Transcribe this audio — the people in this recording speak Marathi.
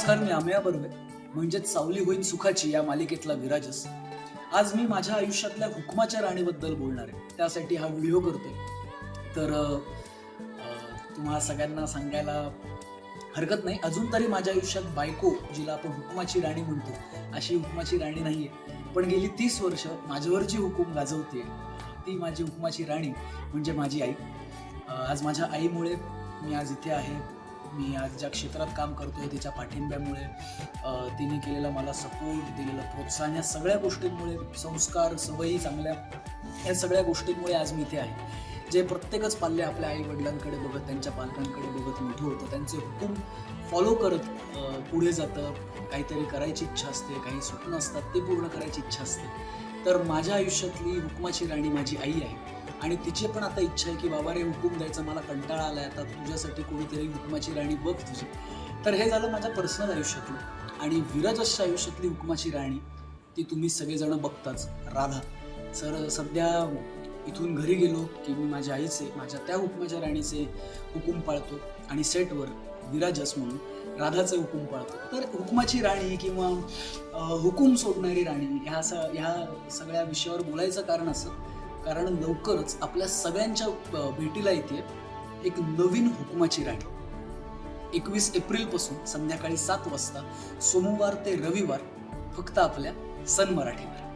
नमस्कार मी अमेया बर्वे म्हणजेच सावली होईन सुखाची या मालिकेतला विराजस आज मी माझ्या आयुष्यातल्या हुकमाच्या राणीबद्दल बोलणार आहे. त्यासाठी हा व्हिडिओ करतोय. तर तुम्हाला सगळ्यांना सांगायला हरकत नाही. अजून तरी माझ्या आयुष्यात बायको जिला आपण हुकमाची राणी म्हणतो अशी हुकमाची राणी नाही आहे पण गेली तीस वर्ष माझ्यावर जी हुकूम गाजवते ती माझी हुकमाची राणी म्हणजे माझी आई. आज माझ्या आईमुळे मी आज इथे आहे. मी आज ज्या क्षेत्रात काम करतोय तिच्या पाठिंब्यामुळे तिने केलेला मला सपोर्ट दिलेलं प्रोत्साहन या सगळ्या गोष्टींमुळे संस्कार सवयी चांगल्या या सगळ्या गोष्टींमुळे आज मी इथे आहे. जे प्रत्येकच पाल्य आपल्या आई वडिलांकडे बघत त्यांच्या पालकांकडे बघत मोठं होतं त्यांचे हुकूम फॉलो करत पुढे जातं. काहीतरी करायची इच्छा असते काही स्वप्न असतात ते पूर्ण करायची इच्छा असते. तर माझ्या आयुष्यातली हुकमाची राणी माझी आई आहे. आणि तिची पण आता इच्छा आहे की बाबा रे हुकूम द्यायचा मला कंटाळा आलाय आता तुझ्यासाठी कोणीतरी हुकमाची राणी बघ तुझी. तर हे झालं माझ्या पर्सनल आयुष्यातलं. आणि विराजसच्या आयुष्यातली हुकमाची राणी ती तुम्ही सगळेजण बघताच. राधा. सर सध्या इथून घरी गेलो की मी माझ्या आईचे माझ्या त्या हुकमाच्या राणीचे हुकूम पाळतो आणि सेटवर विराजस म्हणून राधाचे हुकूम पाळतो. तर हुकमाची राणी किंवा हुकूम सोडणारी राणी ह्या असं ह्या सगळ्या विषयावर बोलायचं कारण असं कारण लवकरच आपल्या सगळ्यांच्या भेटीला येते एक नवीन हुकुमाची राणी एकवीस एप्रिलपासून संध्याकाळी सात वाजता सोमवार ते रविवार फक्त आपल्या सन मराठीवर.